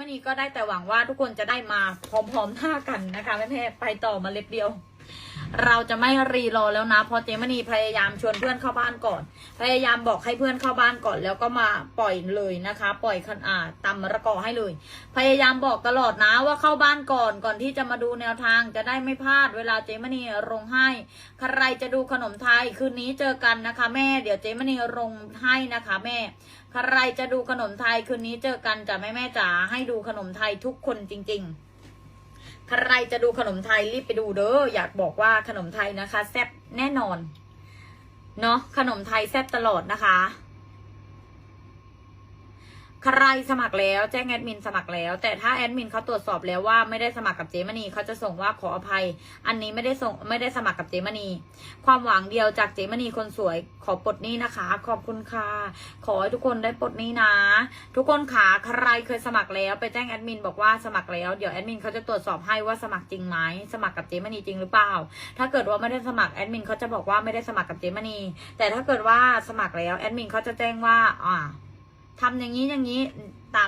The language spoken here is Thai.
มณีก็ได้แต่หวังว่าทุกคนจะได้มาพร้อมๆหน้ากันนะคะแม่ๆไปต่อมาเล็บเดียว เราจะไม่รีรอแล้วนะพราะเจมณีพยายามชวนเพื่อนเข้าบ้านก่อน พยายามบอกให้เพื่อนเข้าบ้านก่อน แล้วก็มาปล่อยเลยนะคะ ปล่อยคันอาตำมะระกอให้เลย พยายามบอกตลอดนะว่าเข้าบ้านก่อนก่อนที่จะมาดูแนวทางจะได้ไม่พลาดเวลาเจมณีลงให้ ใครจะดูขนมไทยคืนนี้เจอกันนะคะ แม่ เดี๋ยวเจมณีลงให้นะคะแม่ใครจะดูขนมไทยคืนนี้เจอกันจ้ะแม่แม่จ๋าให้ดูขนมไทยทุกคนจริง ๆ ใครจะดูขนมไทยรีบไปดูเด้ออยากบอกว่าขนมไทยนะคะ แซ่บแน่นอน เนาะขนมไทยแซ่บตลอดนะคะ ใครสมัครแล้วแจ้งแอดมินสมัครแล้ว แต่ถ้าแอดมินเขาตรวจสอบแล้วว่าไม่ได้สมัครกับเจมณีเขาจะส่งว่าขออภัย อันนี้ไม่ได้ส่งไม่ได้สมัครกับเจมณีความหวังเดียวจากเจมณีคนสวยขอปลดหนี้นะคะ ขอบคุณค่ะขอให้ทุกคนได้ปลดหนี้นะ ทุกคนขาใครเคยสมัครแล้วไปแจ้งแอดมินบอกว่าสมัครแล้วเดี๋ยวแอดมินเขาจะตรวจสอบให้ว่าสมัครจริงไหมสมัครกับเจมณีจริงหรือเปล่า ถ้าเกิดว่าไม่ได้สมัครแอดมินเขาจะบอกว่าไม่ได้สมัครกับเจมณีแต่ถ้าเกิดว่าสมัครแล้วแอดมินเขาจะแจ้งว่าอ่า ทำอย่างนี้อย่างนี้ตาม